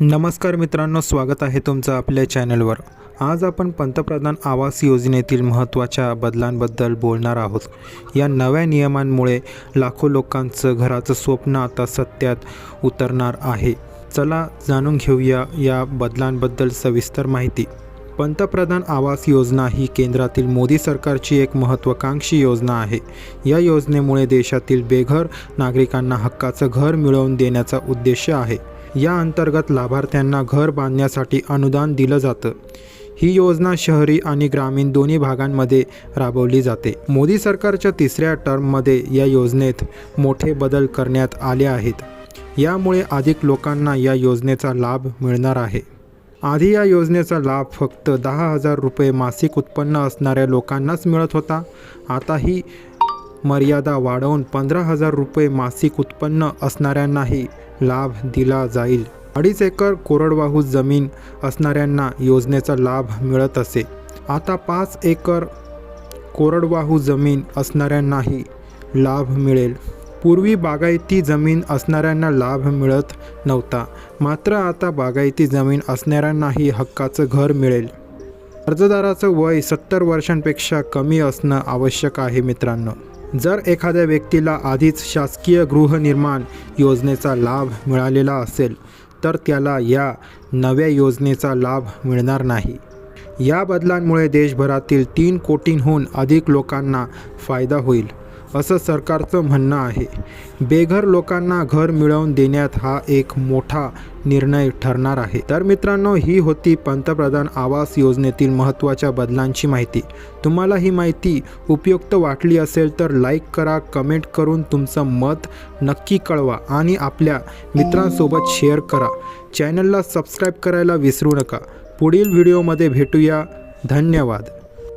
नमस्कार मित्रांनो स्वागत आहे तुमचं आपल्या चॅनलवर. आज आपण पंतप्रधान आवास योजनेतील महत्त्वाच्या बदलांबद्दल बोलणार आहोत. या नव्या नियमांमुळे लाखो लोकांचं घराचं स्वप्न आता सत्यात उतरणार आहे. चला जाणून घेऊया या बदलांबद्दल सविस्तर माहिती. पंतप्रधान आवास योजना ही केंद्रातील मोदी सरकारची एक महत्त्वाकांक्षी योजना आहे. या योजनेमुळे देशातील बेघर नागरिकांना हक्काचं घर मिळवून देण्याचा उद्देश आहे. या अंतर्गत लाभार्थ्यांना घर बांधण्यासाठी अनुदान दिलं जातं. ही योजना शहरी आणि ग्रामीण दोन्ही भागांमध्ये राबवली जाते. मोदी सरकारच्या तिसऱ्या टर्ममध्ये या योजनेत मोठे बदल करण्यात आले आहेत. यामुळे अधिक लोकांना या योजनेचा लाभ मिळणार आहे. आधी या योजनेचा लाभ फक्त दहा हजार रुपये मासिक उत्पन्न असणाऱ्या लोकांनाच मिळत होता. आता ही मर्यादा वाढवून पंधरा हजार रुपये मासिक उत्पन्न असणाऱ्यांनाही लाभ दिला जाईल. अडीच एकर कोरडवाहू जमीन असणाऱ्यांना योजनेचा लाभ मिळत असे. आता पाच एकर कोरडवाहू जमीन असणाऱ्यांनाही लाभ मिळेल. पूर्वी बागायती जमीन असणाऱ्यांना लाभ मिळत नव्हता. मात्र आता बागायती जमीन असणाऱ्यांनाही हक्काचं घर मिळेल. अर्जदाराचं वय सत्तर वर्षांपेक्षा कमी असणं आवश्यक आहे मित्रांनो. जर एखाद्या व्यक्तीला आधीच शासकीय गृहनिर्माण योजनेचा लाभ मिळालेला असेल तर त्याला या नव्या योजनेचा लाभ मिळणार नाही. या बदलांमुळे देशभरातील तीन कोटींहून अधिक लोकांना फायदा होईल. असं सरकारचं म्हणणं आहे. बेघर लोकांना घर मिळवून देण्यात हा एक मोठा निर्णय ठरणार आहे. तर मित्रांनो ही होती पंतप्रधान आवास योजनेतील महत्त्वाच्या बदलांची माहिती. तुम्हाला ही माहिती उपयुक्त वाटली असेल तर लाईक करा कमेंट करून तुमचं मत नक्की कळवा आणि आपल्या मित्रांसोबत शेअर करा. चॅनलला सबस्क्राईब करायला विसरू नका. पुढील व्हिडिओमध्ये भेटूया. धन्यवाद.